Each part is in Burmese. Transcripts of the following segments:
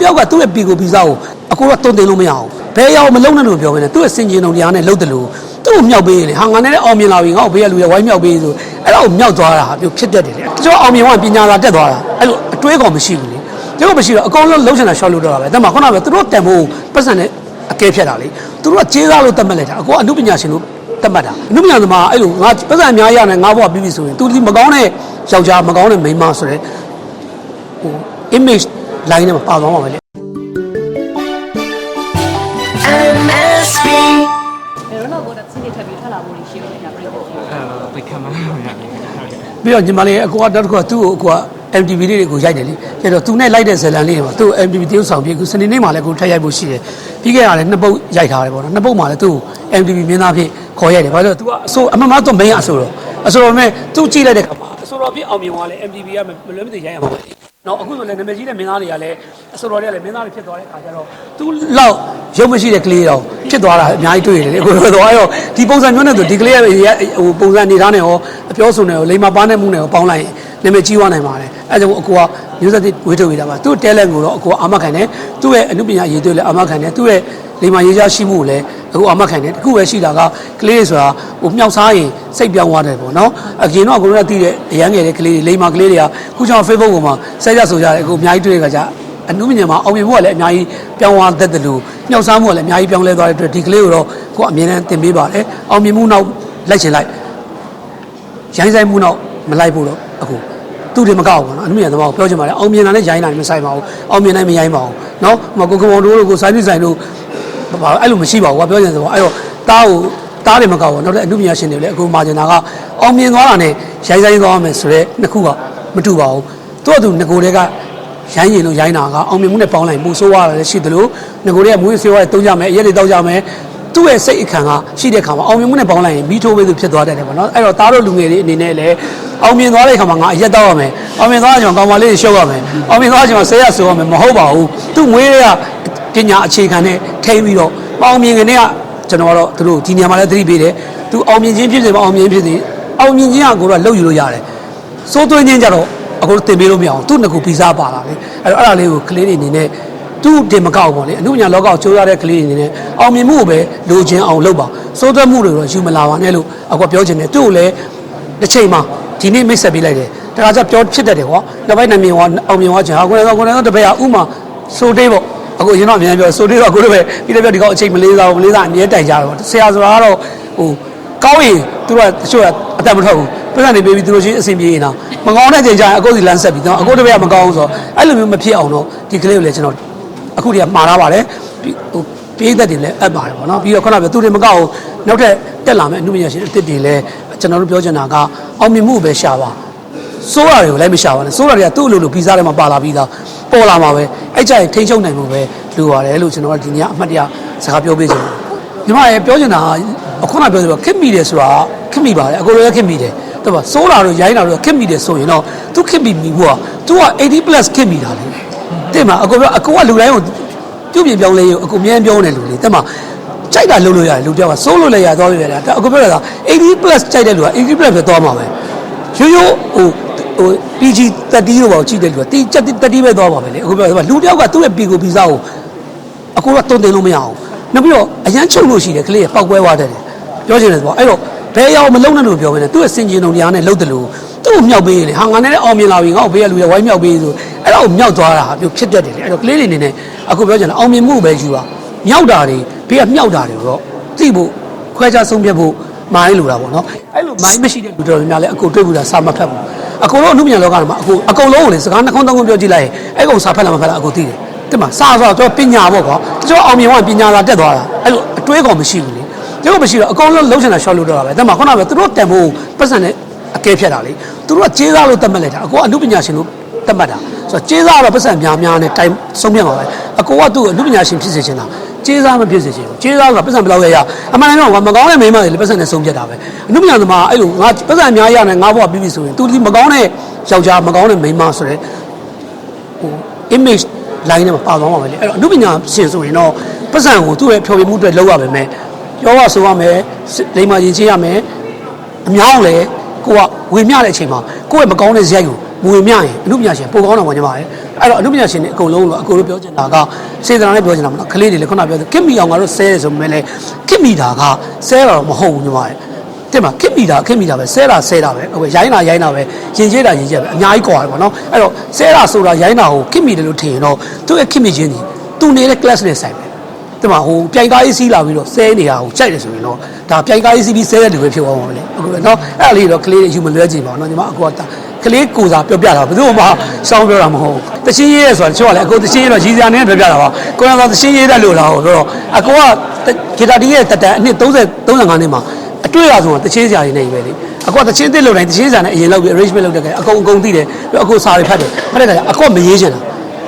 တယောက်ကသူ့ရဲ့ပီကိုပီစာကိုအကိုကတုံတင်လို့မရအောင်ဘယ်ရောက်မလုံးနဲ့လို့ပြောပဲနဲ့သူ့ရဲ့စင်ကျင်တုံတရားနဲ့လှုပ်တယ်လို့သူ့ကိုမြောက်ပေးရင်လေဟာငါနဲ့လည်းအောင်မြင်လာပြီငါ့ကိုဘေးကလူတွေဝိုင်းမြောက်ပေးဆိုအဲ့ဒါကိုမြောက်သွားတာဟာပြောဖြစ်တတ်တယ်လေတချို့အောင်မြင်ကပညာသာတက်သွားတာအဲ့လိုအတွေးကောင်မရှိဘူးလေကျတော့မရှိတော့အကောင်လုံးလုံးချင်တာရှော့လို့တော့တာပဲဒါမှခုနကပဲသူတို့တန်ဖို့ပတ်စံနဲ့အကဲဖြတ်တာလေသူတို့ကကျေးစားလို့တတ်မှတ်လိုက်တာအကိုကအမှုပညာရှင်လို့တတ်မှတ်တာအမှုပညာသမားအဲ့လိုငါပတ်စံအများရနဲ့ငါဘဝပြီးပြီဆိုရင်သူဒီမကောင်းတဲ့ယောက်ျားမကောင်းတဲ့မိန်းမဆိုတဲ့ဟို image line နဲ့မှာပါသွားမှာပဲလေ MSB ဘယ်တော့တော့ကိုယ်တချင်းနေထပ်ပြီးထွက်လာဖို့ရှိတယ်ညာပြည့်ဖို့ရှိတယ်အဲပိတ်ခမ်းမရဘူးပြီးတော့ညီမလေးအကိုကနောက်တစ်ခုကသူ့ကိုအကိုက MTV လေးတွေကိုရိုက်တယ်လေကျတော့သူနဲ့လိုက်တဲ့ဇာတ်လမ်းလေးတွေမှာသူ့ MTV တရုပ်ဆောင်ပြီးအခုစနေနေ့မှာလည်းကိုထပ်ရိုက်ဖို့ရှိတယ်ပြီးခဲ့ရတယ်နှစ်ပုတ်ရိုက်ထားတယ်ပေါ့နော်နှစ်ပုတ်မှာလည်းသူ့ကို MTV မင်းသားဖြစ်ခေါ်ရိုက်တယ်ဘာလို့လဲသူကအဆိုအမှန်မှန်တော့မင်းအဆိုတော့အဆိုတော့မဲ့သူ့ကြည့်လိုက်တဲ့ခါမှာအဆိုတော့ဖြစ်အောင်မြင်သွားလဲ MTV ကမလွယ်မသွေရိုက်ရမှာပဲ နော်အခုဆိုလည်းနာမည်ကြီးတဲ့မင်းသားတွေကလည်းအဆိုတော်တွေကလည်းမင်းသားတွေဖြစ်သွားတဲ့ခါကျတော့သူ့လောက်ရုပ်မရှိတဲ့ကလေးတော့ဖြစ်သွားတာအများကြီးတွေ့ရတယ်လေအခုတော့သွားရောဒီပုံစံမျိုးနဲ့ဆိုဒီကလေးရဲ့ဟိုပုံစံနေသားနဲ့ရောအပြောဆိုနေရောလိမ္မာပါနဲ့မှုနဲ့ရောပေါင်းလိုက်ရင် နာမည်ကြီးသွားနိုင်ပါတယ်အဲဒါကြောင့်အကူကမျိုးဆက်သစ်ဝေးထုတ်ပေးတာပါသူ့တဲလက်ကိုတော့အကူကအာမခံတယ်သူ့ရဲ့အမှုပညာရည်သွေးလည်းအာမခံတယ်သူ့ရဲ့လိမ္မာရေးချရှိမှုကိုလည်းအခုအာမခံတယ်တခုပဲရှိတာကကလေးတွေဆိုတာဟိုမြောက်စားရင်စိတ်ပြောင်းသွားတယ်ပေါ့နော်အရင်တော့အကူကတည်တဲ့အရန်ငယ်တဲ့ကလေးတွေလိမ္မာကလေးတွေကခုကြောင့် Facebook ပေါ်မှာဆက်ကြဆိုကြတယ်အခုအများကြီးတွေ့တဲ့ခါကျအနုပညာမှာအောင်မြင်ဖို့ကလည်းအများကြီးပြောင်းသွားတတ်တယ်လို့မြောက်စားမှုကလည်းအများကြီးပြောင်းလဲသွားတဲ့အတွက်ဒီကလေးကိုတော့ကိုကအမြဲတမ်းသင်ပေးပါတယ်အောင်မြင်မှုနောက်လိုက်ချင်လိုက်ရိုင်းဆိုင်မှုနောက်မလိုက်ဖို့တော့ အခုသူတွေမကောက်ဘူးနော်အနုပညာသမားကိုပြောချင်ပါတယ်အောင်မြင်တာနဲ့ရိုင်းတာနဲ့မဆိုင်ပါဘူးအောင်မြင်နိုင်မရိုင်းပါဘူးနော်ဟိုကိုကမောင်တို့ကိုဆိုင်ပြဆိုင်တို့ဘာအဲ့လိုမရှိပါဘူးကပြောချင်တယ်ပေါ့အဲ့တော့တားကိုတားတယ်မကောက်ဘူးနောက်တဲ့အနုပညာရှင်တွေလည်းအခုမာဂျင်နာကအောင်မြင်သွားတာနဲ့ရိုင်းဆိုင်သွားမယ်ဆိုတော့နှစ်ခုကမတူပါဘူးသူ့အတူငကိုတွေကရိုင်းရင်လို့ရိုင်းတာကအောင်မြင်မှုနဲ့ပေါင်းလိုက်ပူဆိုးရတယ်ရှိသလိုငကိုတွေကမွေးဆေးဝါးတွေတုံးကြမယ်အရက်တွေတောက်ကြမယ်သူ့ရဲ့စိတ်အခမ်းကရှိတဲ့ခါမှာအောင်မြင်မှုနဲ့ပေါင်းလိုက်ရင်မီးထိုးပေးသူဖြစ်သွားတတ်တယ်ပေါ့နော်အဲ့တော့သားတို့လူငယ်တွေအနေနဲ့လည်း အောင်မြင်သွားတဲ့ခါမှာငါအရက်တောက်ရမယ်အောင်မြင်သွားတဲ့ချိန်မှာကောင်မလေးတွေရှုပ်ရမယ်အောင်မြင်သွားတဲ့ချိန်မှာဆဲရဆိုရမယ်မဟုတ်ပါဘူးသူ့မွေးတွေကပညာအခြေခံနဲ့ထိန်းပြီးတော့အောင်မြင်ကနေကကျွန်တော်ကတော့သူတို့ဒီနေရာမှာလည်းသတိပေးတယ်သူအောင်မြင်ခြင်းဖြစ်စေမအောင်မြင်ဖြစ်စေအောင်မြင်ခြင်းကကိုတော့လှုပ်ယူလို့ရတယ်စိုးသွင်းခြင်းကြတော့အခုတင်ပေးလို့မရအောင်သူ့နှစ်ခုပီစားပါလာလေအဲ့တော့အဲ့ဒါလေးကိုကလေးတွေအနေနဲ့သူ့တင်မကောက်ပေါ့လေအမှုညာလောကကိုကြိုးရတဲ့ကလေးတွေအနေနဲ့အောင်မြင်မှုကိုပဲလိုချင်အောင်လုပ်ပါစိုးသွင်းမှုတွေတော့ယူမလာပါနဲ့လို့အခုပြောချင်တယ်သူ့ကိုလည်းတစ်ချိန်မှာ ဒီနေ့မိတ်ဆက်ပေးလိုက်တယ်တခါကျပြောဖြစ်တတ်တယ်ဟောနောက်ပိုင်းနာမည်ဟောအောင်မြင်ဟောချင်ဟာကိုယ်တော့ကိုယ်တော့တပည့်ကဥမာစိုးတေးပေါ့အခုရင်တော့အများကြီးပြောစိုးတေးတော့ကိုယ်တို့ပဲပြီးတော့ပြောဒီကောင်အချိန်မလေးစားဘူးမလေးစားအမြဲတိုင်ကြတော့ဆရာဆိုတာကတော့ဟိုကောင်းရင်သူတို့ကတချို့ကအတက်မထွက်ဘူးပြဿနာနေပေးပြီးသူတို့ချင်းအဆင်ပြေနေတာမကောင်းတဲ့ချိန်ကျရင်အကုတ်စီလမ်းဆက်ပြီးတော့အကုတ်တစ်ပည့်ကမကောင်းဘူးဆိုတော့အဲ့လိုမျိုးမဖြစ်အောင်တော့ဒီကလေးကိုလည်းကျွန်တော်အခုတည်းကမှားထားပါတယ်ပြီးဟိုပေးသက်တွေလည်းအပ်ပါတယ်ပေါ့နော်ပြီးတော့ခုနကပြောသူတွေမကောက်ဘူးနောက်ထပ်တက်လာမယ့်အမှုပညာရှင်အစ်စ်တွေလည်း ကျွန်တော်တို့ပြောချင်တာကအောင်မြင်မှုပဲရှာပါစိုးရတယ်ကိုလည်းမရှာပါနဲ့စိုးရတယ်ကသူ့အလိုလိုဗီဇာထဲမှာပါလာပြီးသားပေါ်လာမှာပဲအဲ့ကြရင်ထိန်းချုပ်နိုင်မှုပဲလိုရတယ်လို့ကျွန်တော်ကဒီနေ့အမှတ်တရစကားပြောပေးချင်တယ်ညီမရေပြောချင်တာကအခုနပြောသလိုခက်မိတယ်ဆိုတာခက်မိပါတယ်အကိုလည်းခက်မိတယ်တော်ပါစိုးတာတို့ရိုင်းတာတို့ခက်မိတယ်ဆိုရင်တော့သူခက်မိမိဘူးက तू က80 plus ခက်မိတာလေတဲ့မှာအကိုပြောအကိုကလူတိုင်းကိုပြုတ်ပြင်ပြောင်းလဲရအကိုမြဲပြောနေလူလေတဲ့မှာ ကြိုက်တာလုပ်လို့ရတယ်လူတယောက်ကစိုးလို့လည်းရသွားပြီပဲဒါအကိုပြောတာ80 plus ကြိုက်တဲ့လူက80 plus ပဲသွားမှာပဲရိုးရိုးဟိုဟို PG 30လို့ပေါ့ကြည့်တဲ့လူကတီချက်30ပဲသွားမှာပဲလေအကိုပြောတာလူတယောက်ကသူ့ရဲ့ P ကို P စားကိုအကိုကတုံတင်လို့မရအောင်နောက်ပြီးတော့အရန်ချုပ်လို့ရှိတယ်ကလေးကပောက်ကွဲသွားတယ်ပြောချင်တယ်ဆိုတော့အဲ့တော့ဘယ်ရောက်မလုံးနဲ့လို့ပြောမယ်သူ့ရဲ့စင်ကျင်တုံတရားနဲ့လှုပ်တယ်လို့သူ့ကိုမြောက်ပေးရင်လေဟာငါနဲ့လည်းအောင်မြင်လာပြီငါ့ကိုဘေးကလူတွေဝိုင်းမြောက်ပေးဆိုအဲ့တော့မြောက်သွားတာဟာပြောဖြစ်တတ်တယ်လေအဲ့တော့ကလေးတွေအနေနဲ့အခုပြောချင်တယ်အောင်မြင်မှုပဲယူပါ မြောက်တာတွေဘေးကမြောက်တာတွေတော့သိဖို့ခွဲခြားဆုံးဖြတ်ဖို့မိုင်းလိုတာပေါ့နော်အဲ့လိုမိုင်းမရှိတဲ့လူတော်များများလည်းအကိုတွေ့ဘူးလားစာမဖတ်ဘူးအကုန်လုံးအမှုမြန်လောကမှာအကိုအကုန်လုံးကိုလေစကားနှခုံးသုံးခုပြောကြည့်လိုက်ရင်အဲ့ကောင်စာဖတ်လားမဖတ်လားအကိုသိတယ်တင်မစာဆိုတော့ပညာပေါ့ကွာတချို့အောင်မြင်ကပညာသာတက်သွားတာအဲ့လိုအတွေးကောင်မရှိဘူးလေတချို့မရှိတော့အကောင်လုံးလုံးချင်တာရှော့လို့တော့တာပဲတင်မခုနကပြောသူတို့တန်ဖို့ပတ်စံနဲ့အကဲဖြတ်တာလေသူတို့ကကျေးစားလို့တတ်မှတ်လိုက်တာအကိုကအမှုပညာရှင်လို့တတ်မှတ်တာဆိုတော့ကျေးစားတော့ပတ်စံများများနဲ့တိုင်ဆုံးဖြတ်ပါပဲအကိုကသူ့ကိုအမှုပညာရှင်ဖြစ်စေချင်တာ ကျေးစားမဖြစ်စေချင်ဘူးကျေးစားကပတ်စံဘယ်လောက်ရရအမှန်တမ်းတော့မကောင်းတဲ့မိန်းမတွေလည်းပတ်စံနဲ့ဆုံးဖြတ်တာပဲအမှုပညာသမားအဲ့လိုငါပတ်စံအများရနဲ့ငါဘဝပြီးပြီဆိုရင်သူဒီမကောင်းတဲ့ယောက်ျားမကောင်းတဲ့မိန်းမဆိုတဲ့ဟို image line နဲ့မှာပါသွားမှာပဲလေအဲ့တော့အနုပညာရှင်ဆိုရင်တော့ပတ်စံကိုသူ့ရဲ့ဖြော်ပြမှုအတွက်လုပ်ရပါမယ်ပြောရဆိုရမယ်လိမ္မာရင်ချင်းရမယ်အများအောင်လေကိုကဝေမျှတဲ့အချိန်မှာကိုယ့်ရဲ့မကောင်းတဲ့ဇယိုက်ကိုမဝေမျှရင်အနုပညာရှင်ပိုကောင်းတော့မှာညီမရဲ့ အဲ့တော့အမှုပညာရှင်တွေအကုန်လုံးတော့အကုန်လုံးပြောချင်တာကစေတနာနဲ့ပြောချင်တာမဟုတ်လားကလေးတွေလည်းခုနပြောသခင်မီအောင်ကတော့ဆဲတယ်ဆိုမဲ့လေခင်မီတာကဆဲတာတော့မဟုတ်ဘူးညီမရဲ့တင်ပါခင်မိတာခင်မိတာပဲဆဲတာဆဲတာပဲဟိုရိုင်းတာရိုင်းတာပဲရင်ကျေးတာရင်ကျေးပဲအများကြီးကွာတယ်ပေါ့နော်အဲ့တော့ဆဲတာဆိုတာရိုင်းတာကိုခင်မိတယ်လို့ထင်ရင်တော့သူ့ရဲ့ခင်မိချင်းကြီးသူနေတဲ့ class နဲ့ဆိုင်ပဲတင်ပါဟိုပြိုင်ကားရေးစီးလာပြီးတော့ဆဲနေတာကိုကြိုက်တယ်ဆိုရင်တော့ဒါပြိုင်ကားရေးစီးပြီးဆဲတဲ့လူပဲဖြစ်အောင်ပါလေအခုနော်အဲ့ဒါလေးတော့ကလေးတွေယူမလွဲကြည့်ပါဘူးနော်ညီမအခုက ကလေးကိုစားပြောပြတာဘယ်သူမှစောင်းပြောတာမဟုတ်ဘူးတချင်းရေးရဆိုတာတချို့ကလည်းအခုတချင်းရေးတော့ရည်စရာနဲ့ပြောပြတာပါကိုယ်ကတော့တချင်းရေးတတ်လို့လားဟိုပြောတော့အကူကဂီတာတီးရဲ့တက်တန်အနှစ်30 35နှစ်မှာအတွေ့အကြုံကတချင်းစရာတွေနေပဲလေအကူကတချင်းတစ်လို့တိုင်းတချင်းစရာနဲ့အရင်လောက်ပြီး arrangement လုပ်တဲ့ကအကုန်အကုန်သိတယ်ပြီးအကူစာတွေဖတ်တယ်ဖတ်တဲ့အခါကျအကူကမရေးချင်တာ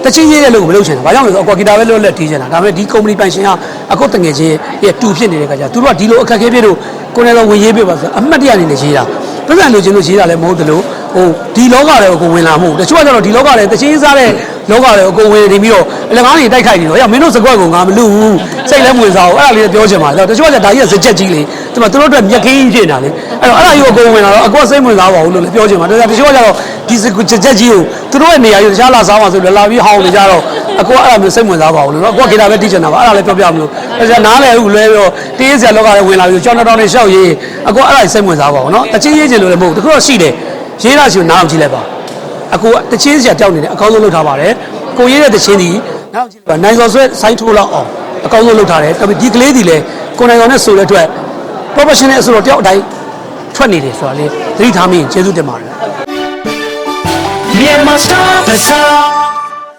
တချင်းရေးတဲ့လို့မလုပ်ချင်တာဘာကြောင့်လဲဆိုတော့အကွာဂီတာပဲလွတ်လက်တီးချင်တာဒါပေမဲ့ဒီ company ပိုင်ရှင်ကအခုတငယ်ချင်းရဲ့တူဖြစ်နေတဲ့ခါကျသူတို့ကဒီလိုအခက်အခဲဖြစ်လို့ကိုယ်နဲ့တော့ဝင်ရေးပြပါဆိုအမှတ်တရအနေနဲ့ရေးတာပြဿနာလိုချင်လို့ရေးတာလည်းမဟုတ်တယ်လို့ ဟိုဒီလောကတွေကိုကိုဝင်လာမှုတချို့ကကျတော့ဒီလောကတွေတချင်းစားတဲ့လောကတွေကိုကိုဝင်နေပြီးတော့အလကားတွေတိုက်ခိုက်နေတော့ရမင်းတို့စကွက်ကိုငါမလူဘူးစိတ်လည်းမဝင်စားဘူးအဲ့ဒါလေးပြောချင်ပါတော့တချို့ကကျဒါကြီးကစကြက်ကြီးလေဒီမှာသူတို့အတွက်မြက်ခင်းကြီးဖြစ်နေတာလေအဲ့တော့အဲ့ဒါကြီးကိုကိုဝင်လာတော့အကွက်စိတ်ဝင်စားပါဘူးလို့လည်းပြောချင်ပါတချို့ကကျတော့ဒီစကြက်ကြီးကိုသူတို့ရဲ့နေရာကြီးတခြားလာစားမှဆိုလာပြီးဟောင်းနေကြတော့အကွက်အဲ့ဒါမျိုးစိတ်ဝင်စားပါဘူးလို့နော်အကွက်ခေတာပဲတီးချင်တာပါအဲ့ဒါလည်းပြောပြမလို့ဒါကြနားလဲဘူးလဲပြီးတော့တေးစရာလောကလည်းဝင်လာပြီးကြောင်းတောင်းနေရှောက်ရေးအကွက်အဲ့ဒါစိတ်ဝင်စားပါဘူးနော်တချင်းရေးချင်လို့လည်းမဟုတ်ဘူးတခုတော့ရှိတယ် ရေးတာရှင်နားအောင်ကြည့်လိုက်ပါအကူတချင်းစရာတောက်နေတယ်အကောင်းဆုံးလုပ်ထားပါတယ်ကိုရေးတဲ့တချင်းဒီနောက်ကြည့်ပါနိုင်စော်ဆွဲဆိုင်းထိုးလောက်အောင်အကောင်းဆုံးလုပ်ထားတယ်ဒါပေမဲ့ဒီကလေးဒီလည်းကိုနိုင်စော်နဲ့ဆိုတဲ့အတွက် professional အဆိုတော့တယောက်အတိုင်းထွက်နေတယ်ဆိုတာလေသတိထားမိရင်ကျေးဇူးတင်ပါတယ် Myanmar Star Bazaar.